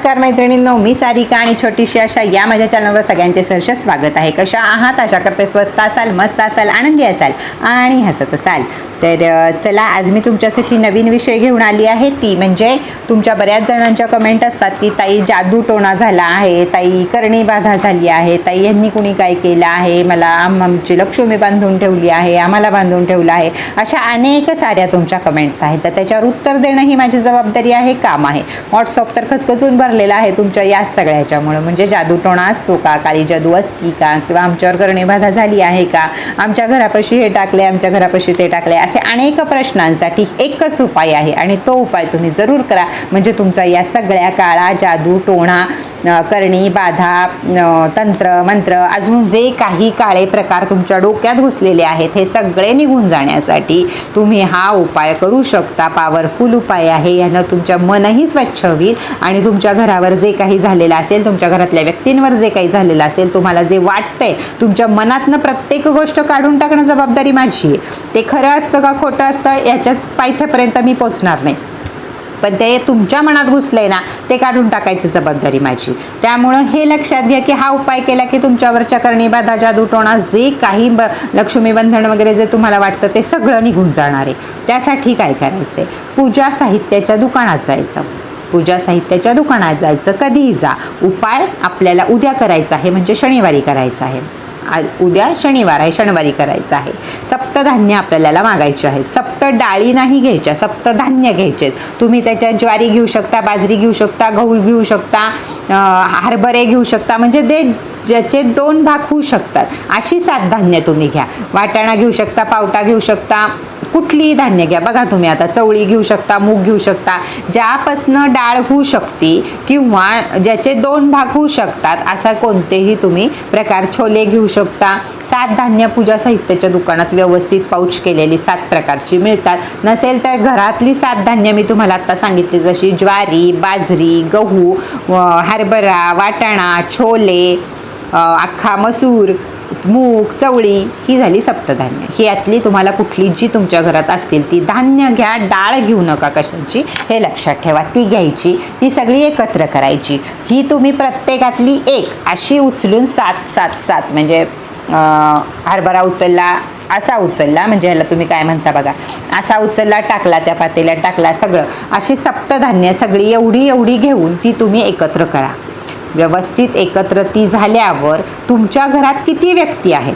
नमस्कार मैत्रिणींनो. मी सारिका आणि छोटीशी अशा या माझ्या चॅनलवर सगळ्यांचे सहर्ष स्वागत आहे. कशा आहात? आशा करते स्वस्त असाल मस्त असाल आनंदी असाल आणि हसत असाल. तर चला आज मी तुमच्यासाठी नवीन विषय घेऊन आली आहे. ती म्हणजे तुमच्या बऱ्याच जणांच्या कमेंट असतात की ताई जादू टोणा झाला आहे. ताई करणी बाधा झाली आहे. ताई यांनी कुणी काय केलं आहे? मला आमची लक्ष्मी बांधून ठेवली आहे. आम्हाला बांधून ठेवलं आहे. अशा अनेक साऱ्या तुमच्या कमेंट्स आहेत. तर त्याच्यावर उत्तर देणं ही माझी जबाबदारी आहे काम आहे. व्हॉट्सअप तर खचखचून भरलेला आहे तुमच्या या सगळ्याच्यामुळं म्हणजे जादूटोणा असतो का? काळी जादू असती का? किंवा आमच्यावर करणेबाधा झाली आहे का? आमच्या घरापाशी हे टाकले आमच्या घरापाशी ते टाकले असे अनेक प्रश्नांसाठी एकच उपाय आहे. आणि तो उपाय तुम्ही जरूर करा. म्हणजे तुमचा या सगळ्या काळा जादू टोणा करणी बाधा तंत्र मंत्र अजून जे काही काळे प्रकार तुमच्या डोक्यात घुसलेले आहेत हे सगळे निघून जाण्यासाठी तुम्ही हा उपाय करू शकता. पॉवरफुल उपाय आहे. यानं तुमच्या मनही स्वच्छ होईल आणि तुमच्या घरावर जे काही झालेलं असेल तुमच्या घरातल्या व्यक्तींवर जे काही झालेलं असेल तुम्हाला जे वाटतंय तुमच्या मनातनं प्रत्येक गोष्ट काढून टाकणं जबाबदारी माझी आहे. ते खरं असतं का खोटं असतं याच्याच पायथ्यापर्यंत मी पोचणार नाही. पण ते तुमच्या मनात घुसलंय ना ते काढून टाकायची जबाबदारी माझी. त्यामुळं हे लक्षात घ्या की हा उपाय केला की तुमच्यावरच्या करणी बाधा जादू टोणा जे काही ब लक्ष्मीबंधन वगैरे जे तुम्हाला वाटतं ते सगळं निघून जाणार आहे. त्यासाठी काय करायचं पूजा साहित्याच्या दुकानात जायचं. पूजा साहित्याच्या दुकानात जायचं कधीही जा. उपाय आपल्याला उद्या करायचा आहे म्हणजे शनिवारी करायचा आहे. आज उद्या शनिवार आहे शनिवारी करायचं आहे. सप्तधान्य आपल्याला मागायचे आहेत. सप्त डाळी नाही घ्यायच्या सप्तधान्य घ्यायचे तुम्ही त्याच्यात ज्वारी घेऊ शकता बाजरी घेऊ शकता गहू घेऊ शकता हरभरे घेऊ शकता म्हणजे ते ज्याचे दोन भाग होऊ शकतात. अशी सात धान्य तुम्ही घ्या. वाटाणा घेऊ शकता पावटा घेऊ शकता कुठलीही धान्य घ्या. बघा तुम्ही आता चवळी घेऊ शकता मूग घेऊ शकता ज्यापासनं डाळ होऊ शकते किंवा ज्याचे दोन भाग होऊ शकतात असा कोणतेही तुम्ही प्रकार छोले घेऊ शकता. सात धान्य पूजा साहित्याच्या दुकानात व्यवस्थित पाऊच केलेली सात प्रकारची मिळतात. नसेल तर घरातली सात धान्य मी तुम्हाला आत्ता सांगितली जशी ज्वारी बाजरी गहू हरभरा वाटाणा छोले अख्खा मसूर मूग चवळी ही झाली सप्तधान्य. ही यातली तुम्हाला कुठली जी तुमच्या घरात असतील ती धान्य घ्या डाळ घेऊ नका कशाची हे लक्षात ठेवा. ती घ्यायची ती सगळी एकत्र करायची. ही तुम्ही प्रत्येकातली एक अशी उचलून सात सात सात म्हणजे हरभरा उचलला असा उचलला म्हणजे ह्याला तुम्ही काय म्हणता बघा? असा उचलला टाकला त्या पातेल्यात टाकला सगळं. अशी सप्तधान्य सगळी एवढी एवढी घेऊन ती तुम्ही एकत्र करा. व्यवस्थित एकत्र ती झाल्यावर तुमच्या घरात किती व्यक्ती आहेत?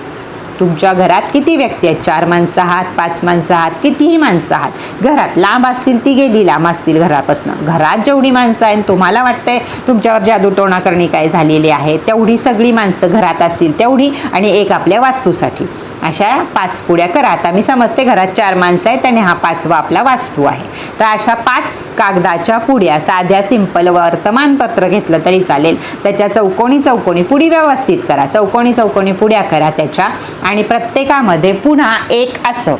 तुमच्या घरात किती व्यक्ती आहेत? चार माणसं आहात पाच माणसं आहात कितीही माणसं आहात. घरात लांब असतील ती गेली लांब असतील घरापासून. घरात जेवढी माणसं आहेत तुम्हाला वाटतंय तुमच्यावर जादूटोणा करणी काय झालेली आहे? तेवढी सगळी माणसं घरात असतील तेवढी आणि एक आपल्या वास्तूसाठी. अशा पाच पुड्या करा. आता मी समजते घरात चार माणसं आहेत आणि हा पाचवा आपला वास्तू आहे. तर अशा पाच कागदाच्या पुड्या साध्या सिंपल वर्तमानपत्र घेतलं तरी चालेल. त्याच्या चौकोनी चौकोनी पुडी व्यवस्थित करा. चौकोनी चौकोनी पुड्या करा त्याच्या. आणि प्रत्येकामध्ये पुन्हा एक असं.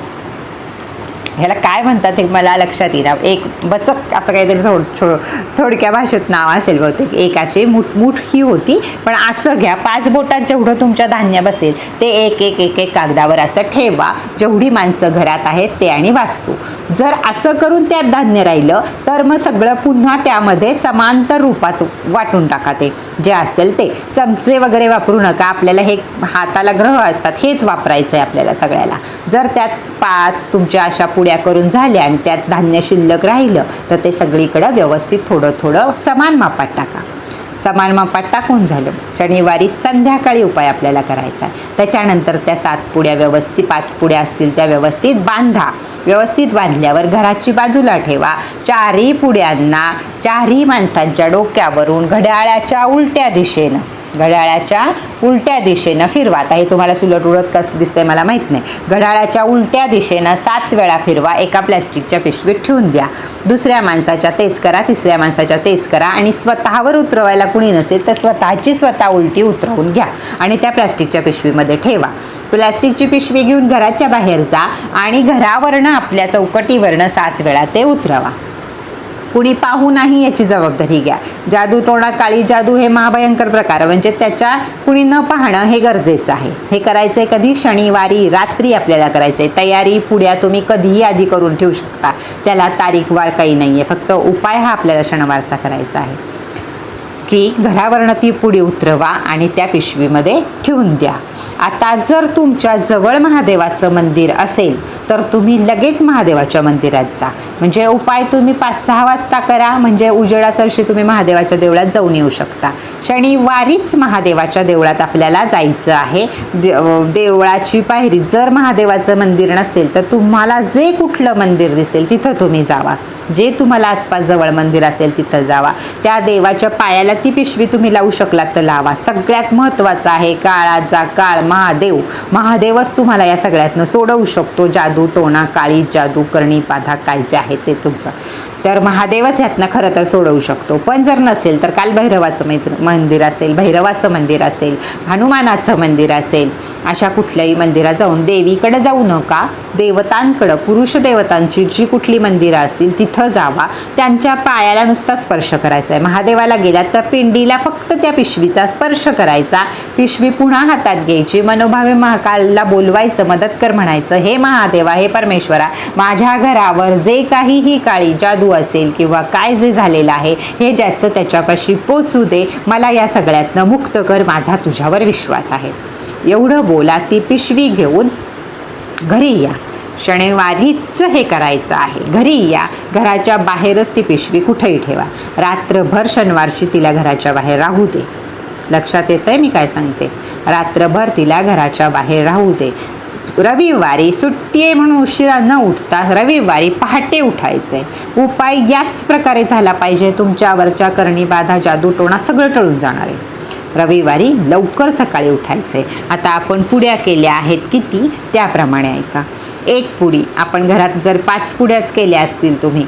ह्याला काय म्हणतात ते मला लक्षात येईना. एक बचक असं काहीतरी थोड थोड थोडक्या भाषेत नाव असेल बहुतेक. एक असे मूठ ही होती. पण असं घ्या पाच बोटात जेवढं तुमच्या धान्य बसेल. ते एक एक एक एक कागदावर असं ठेवा. जेवढी माणसं घरात आहेत ते आणि वाचतो जर असं करून त्यात धान्य राहिलं तर मग सगळं पुन्हा त्यामध्ये समांतर रूपात वाटून टाका ते. जे असेल ते. चमचे वगैरे वापरू नका. आपल्याला हे हाताला ग्रह असतात हेच वापरायचं आहे आपल्याला सगळ्याला. जर त्यात पाच तुमच्या अशा पुड्या करून झाल्या आणि त्यात धान्य शिल्लक राहिलं तर ते सगळीकडं व्यवस्थित थोडं थोडं समान मापात टाका. समान मापात टाकून झालं. शनिवारी संध्याकाळी उपाय आपल्याला करायचा आहे. त्याच्यानंतर त्या सात पुड्या व्यवस्थित पाच पुड्या असतील त्या व्यवस्थित बांधा. व्यवस्थित बांधल्यावर घराची बाजूला ठेवा. चारही पुड्यांना चारही माणसांच्या डोक्यावरून घड्याळाच्या उलट्या दिशेनं. घड्याळाच्या उलट्या दिशेनं फिरवा. आता हे तुम्हाला सुलट उलट कसं दिसतंय मला माहीत नाही. घड्याळाच्या उलट्या दिशेनं सात वेळा फिरवा. एका प्लॅस्टिकच्या पिशवीत ठेवून द्या. दुसऱ्या माणसाच्या तेच करा. तिसऱ्या माणसाच्या तेच करा. आणि स्वतःवर उतरवायला कुणी नसेल तर स्वतःची स्वतः उलटी उतरवून घ्या आणि त्या प्लॅस्टिकच्या पिशवीमध्ये ठेवा. प्लॅस्टिकची पिशवी घेऊन घराच्या बाहेर जा आणि घरावरनं आपल्या चौकटीवरनं सात वेळा ते उतरवा. कुणी पाहू नाही याची जबाबदारी घ्या. जादू टोणा काळी जादू हे महाभयंकर प्रकार म्हणजे त्याच्या कुणी न पाहणं हे गरजेचं आहे. हे करायचं आहे कधी? शनिवारी रात्री आपल्याला करायचं आहे तयारी पुढ्या तुम्ही कधीही आधी करून ठेवू शकता. त्याला तारीखवार काही नाही आहे फक्त उपाय हा आपल्याला शनिवारचा करायचा आहे. की घरावरनं ती पुढे उतरवा आणि त्या पिशवीमध्ये ठेवून द्या. आता जर तुमच्या जवळ महादेवाचं मंदिर असेल तर तुम्ही लगेच महादेवाच्या मंदिरात जा. म्हणजे उपाय तुम्ही पाच सहा वाजता करा म्हणजे उजेडासरशी तुम्ही महादेवाच्या देवळात जाऊन येऊ शकता. शनिवारीच महादेवाच्या देवळात आपल्याला जायचं आहे. दे देवळाची पायरी जर महादेवाचं मंदिर नसेल तर तुम्हाला जे कुठलं मंदिर दिसेल तिथं तुम्ही जावा. जे तुम्हाला आसपास जवळ मंदिर असेल तिथं जावा. त्या देवाच्या पायाला ती पिशवी तुम्ही लावू शकलात तर लावा. सगळ्यात महत्त्वाचं आहे काळाचा काळ महादेव. महादेवच तुम्हाला या सगळ्यातनं सोडवू शकतो. जादू टोणा काळी जादू करणी बाधा काय जे आहे ते तुमचं. तर महादेवच ह्यातनं खरं तर सोडवू शकतो. पण जर नसेल तर काल भैरवाचं मैत्र मंदिर असेल भैरवाचं मंदिर असेल हनुमानाचं मंदिर असेल अशा कुठल्याही मंदिरात जाऊन देवीकडे जाऊ नका. देवतांकडं पुरुष देवतांची जी कुठली मंदिरं असतील तिथं जावा. त्यांच्या पायाला नुसता स्पर्श करायचा आहे महादेवाला गेल्यात तर पिंडीला फक्त त्या पिशवीचा स्पर्श करायचा. पिशवी पुन्हा हातात घ्यायची. मनोभावे महाकालला बोलवायचं मदत कर म्हणायचं हे महादेवा हे परमेश्वरा माझ्या घरावर जे काहीही काळी जादू असेल किंवा काय जे झालेलं आहे हे ज्याचं त्याच्यापाशी पोचू दे मला या सगळ्यातनं मुक्त कर माझा तुझ्यावर विश्वास आहे. एवढं बोला ती पिशवी घेऊन घरी या. शनिवारीच हे करायचं आहे. घरी या. घराच्या बाहेरच ती पिशवी कुठेही ठेवा. रात्रभर शनिवारची तिला घराच्या बाहेर राहू दे. लक्षात येतं आहे मी काय सांगते? रात्रभर तिला घराच्या बाहेर राहू दे. रविवारी सुट्टी आहे म्हणून उशिरा न उठता रविवारी पहाटे उठायचं. आहे उपाय याच प्रकारे झाला पाहिजे. तुमच्यावरच्या करणी बाधा जादू टोणा सगळं टळून जाणार आहे. रविवारी लवकर सकाळी उठायचं. आहे आता आपण पुड्या केल्या आहेत किती? त्याप्रमाणे ऐका. एक पुडी. आपण घरात जर पाच पुड्याच केल्या असतील तुम्ही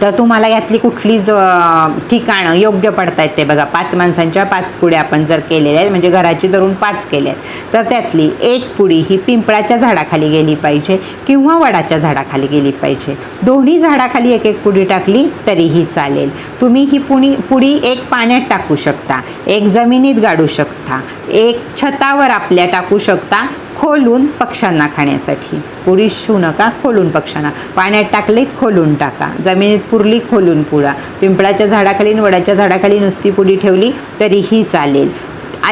तर तुम्हाला यातली कुठली ज ठिकाणं योग्य पडतायत ते बघा. पाच माणसांच्या पाच पुड्या आपण जर केलेल्या आहेत म्हणजे घराची धरून पाच केल्या आहेत. तर त्यातली एक पुडी ही पिंपळाच्या झाडाखाली गेली पाहिजे किंवा वडाच्या झाडाखाली गेली पाहिजे. दोन्ही झाडाखाली एक एक पुडी टाकली तरीही चालेल. तुम्ही ही पुणी पुडी एक पाण्यात टाकू शकता एक जमिनीत गाडू शकता एक छतावर आपल्या टाकू शकता खोलून पक्ष्यांना खाण्यासाठी. पुडी शिवू नका खोलून पक्ष्यांना. पाण्यात टाकले खोलून टाका. जमिनीत पुरली खोलून पुडा पिंपळाच्या झाडाखाली वडाच्या झाडाखाली नुसती पुडी ठेवली तरीही चालेल.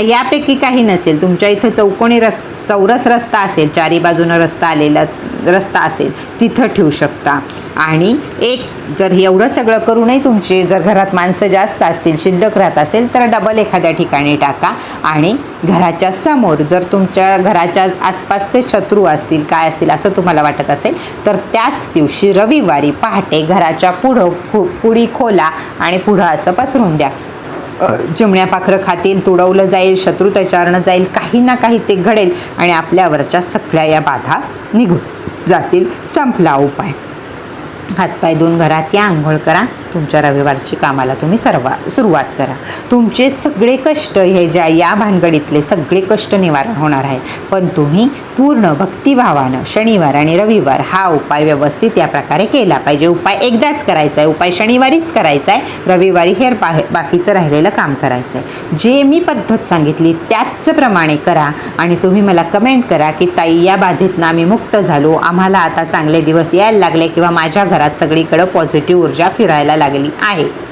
यापैकी काही नसेल. तुमच्या इथं चौकोनी रस चौरस रस्ता असेल चारी बाजूनं रस्ता आलेला रस्ता असेल तिथं ठेवू शकता. आणि एक जर एवढं सगळं करूनही तुमचे जर घरात माणसं जास्त असतील शिल्लक राहत असेल तर डबल एखाद्या ठिकाणी टाका. आणि घराच्या समोर जर तुमच्या घराच्या आसपासचे शत्रू असतील काय असतील असं तुम्हाला वाटत असेल तर त्याच दिवशी रविवारी पहाटे घराच्या पुढं फु पुढी खोला आणि पुढं असं पसरून द्या. चिमण्या पाखरं खातील तुडवलं जाईल शत्रू त्याच्यावरनं जाईल काही ना काही ते घडेल आणि आपल्यावरच्या सगळ्या या बाधा निघून जातील. संपला उपाय. हातपाय दोन घरात या आंघोळ करा. तुमच्या रविवारची कामाला तुम्ही सर्वा सुरुवात करा. तुमचे सगळे कष्ट हे ज्या या भानगडीतले सगळे कष्ट निवारण होणार आहेत. पण तुम्ही पूर्ण भक्तिभावानं शनिवार आणि रविवार हा उपाय व्यवस्थित या प्रकारे केला पाहिजे. उपाय एकदाच करायचा आहे. उपाय शनिवारीच करायचा आहे. रविवारी हेर पा बाकीचं राहिलेलं काम करायचं आहे जे मी पद्धत सांगितली त्याच प्रमाणे करा आणि तुम्ही मला कमेंट करा की ताई या बाधेतनं आम्ही मुक्त झालो. आम्हाला आता चांगले दिवस यायला लागले किंवा माझ्या घरात सगळीकडं पॉझिटिव्ह ऊर्जा फिरायला लागली लागली आहे.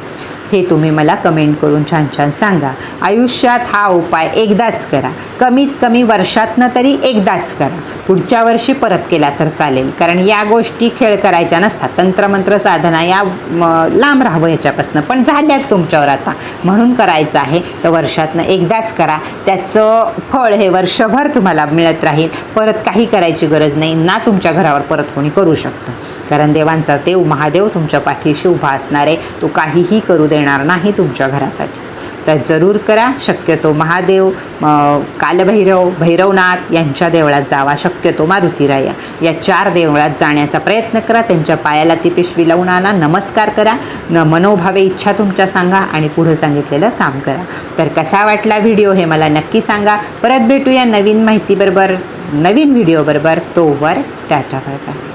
हे तुम्ही मला कमेंट करून छान छान सांगा. आयुष्यात हा उपाय एकदाच करा. कमीत कमी वर्षातनं तरी एकदाच करा. पुढच्या वर्षी परत केला तर चालेल. कारण या गोष्टी खेळ करायच्या नसतात. तंत्रमंत्र साधना या लांब राहावं याच्यापासून. पण झाल्यात तुमच्यावर आता. म्हणून करायचं आहे तर वर्षातनं एकदाच करा. त्याचं फळ हे वर्षभर तुम्हाला मिळत राहील. परत काही करायची गरज नाही. ना तुमच्या घरावर परत कोणी करू शकतं. कारण देवांचा देव महादेव तुमच्या पाठीशी उभा असणार. आहे तो काहीही करू देणार नाही तुमच्या घरासाठी. तर जरूर करा शक्यतो महादेव कालभैरव भैरवनाथ यांच्या देवळात जावा शक्यतो मारुतीराया. या चार देवळात जाण्याचा प्रयत्न करा त्यांच्या पायाला ती पिशवी लावून आणा नमस्कार करा न मनोभावे इच्छा तुमच्या सांगा आणि पुढं सांगितलेलं काम करा. तर कसा वाटला व्हिडिओ हे मला नक्की सांगा. परत भेटूया नवीन माहितीबरोबर नवीन व्हिडिओबरोबर तोवर टाटा बाय बाय.